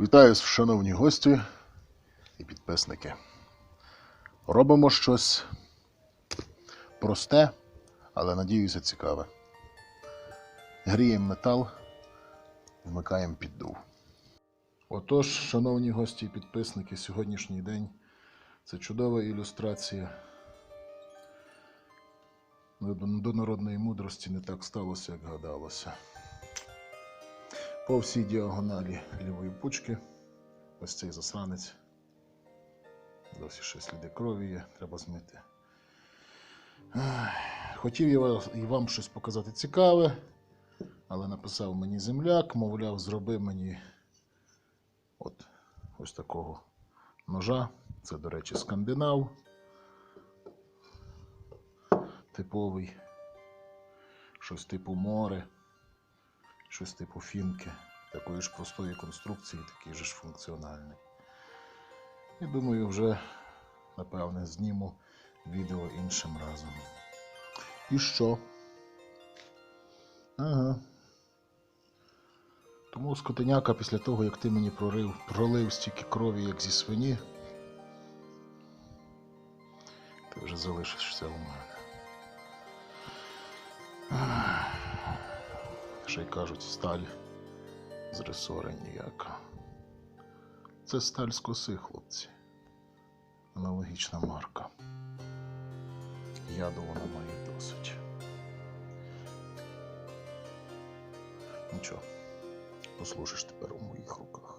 Вітаю, шановні гості і підписники. Робимо щось просте, але надіюся цікаве. Гріємо метал, вмикаємо піддув. Отож, шановні гості і підписники, сьогоднішній день це чудова ілюстрація до народної мудрості не так сталося, як гадалося. По всій діагоналі лівої пучки. Ось цей засранець. Досі ще сліди крові є, треба змити. Хотів я і вам щось показати цікаве, але написав мені земляк, мовляв, зроби мені от ось такого ножа. Це, до речі, скандинав. Типовий. Щось типу море щось типу фінки, такої ж простої конструкції, такий же ж функціональний. І думаю, вже напевне зніму відео іншим разом. І що? Ага. Тому скотиняка після того, як ти мені пролив, пролив стільки крові, як зі свині, ти вже залишишся у мене. Ще й кажуть, сталь з ресора ніяка. Це сталь з коси, хлопці. Аналогічна марка. Яду вона має досить. Нічого, послужиш тепер у моїх руках.